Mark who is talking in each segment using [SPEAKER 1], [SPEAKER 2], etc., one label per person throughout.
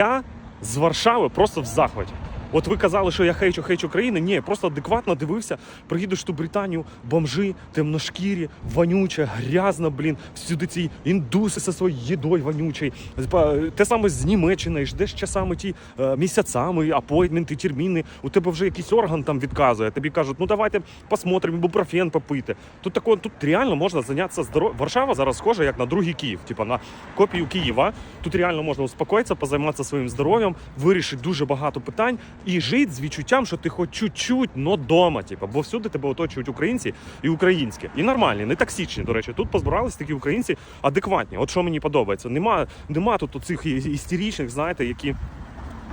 [SPEAKER 1] Я з Варшави просто в захваті. От ви казали, що я хейчу, хейчу країни. Ні, просто адекватно дивився. Приїдеш ту Британію, бомжи, темношкірі, вонюче, грязно, блін. Всюди ці індуси зі своєю їдою вонючою. Те саме з Німеччини, ждеш часами ті е, місяцями, апойтменти, терміни. У тебе вже якийсь орган там відказує. Тобі кажуть, ну давайте посмотримо, ібупрофен попити. Тут тако, тут реально можна зайнятися здоров'ям. Варшава зараз схожа як на другий Київ, типа на копію Києва. Тут реально можна успокоїтися, позайматися своїм здоров'ям, вирішити дуже багато питань і жити з відчуттям, що ти хоч чуть-чуть, но дома. типу, бо всюди тебе оточують українці і українські. І нормальні, не токсичні. До речі, тут позбиралися такі українці адекватні. От що мені подобається. Нема, нема тут оцих істеричних, знаєте, які.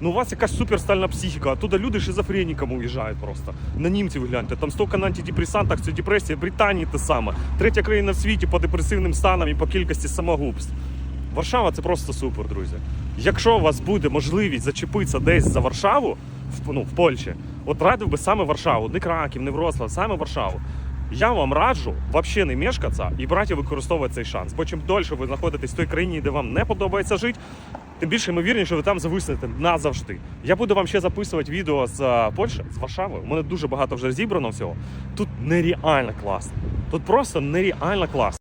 [SPEAKER 1] ну у вас якась суперстальна психіка. Оттуда люди шизофреніками уїжджають просто. На німців гляньте. Там стільки на антидепресантах, це депресія, в Британії те саме. Третя країна в світі по депресивним станам і по кількості самогубств. Варшава це просто супер, друзі. Якщо у вас буде можливість зачепитися десь за Варшаву, в, ну, в Польщі, от радив би саме Варшаву, не Краків, не Вроцлав, саме Варшаву. Я вам раджу взагалі не мешкатися і брати використовувати цей шанс. Бо чим дольше ви знаходитесь в той країні, де вам не подобається жити, тим більше ймовірніше, що ви там зависнете назавжди. Я буду вам ще записувати відео з е, Польщі, з Варшави. У мене дуже багато вже зібрано всього. Тут нереально класно. Тут просто нереально класно.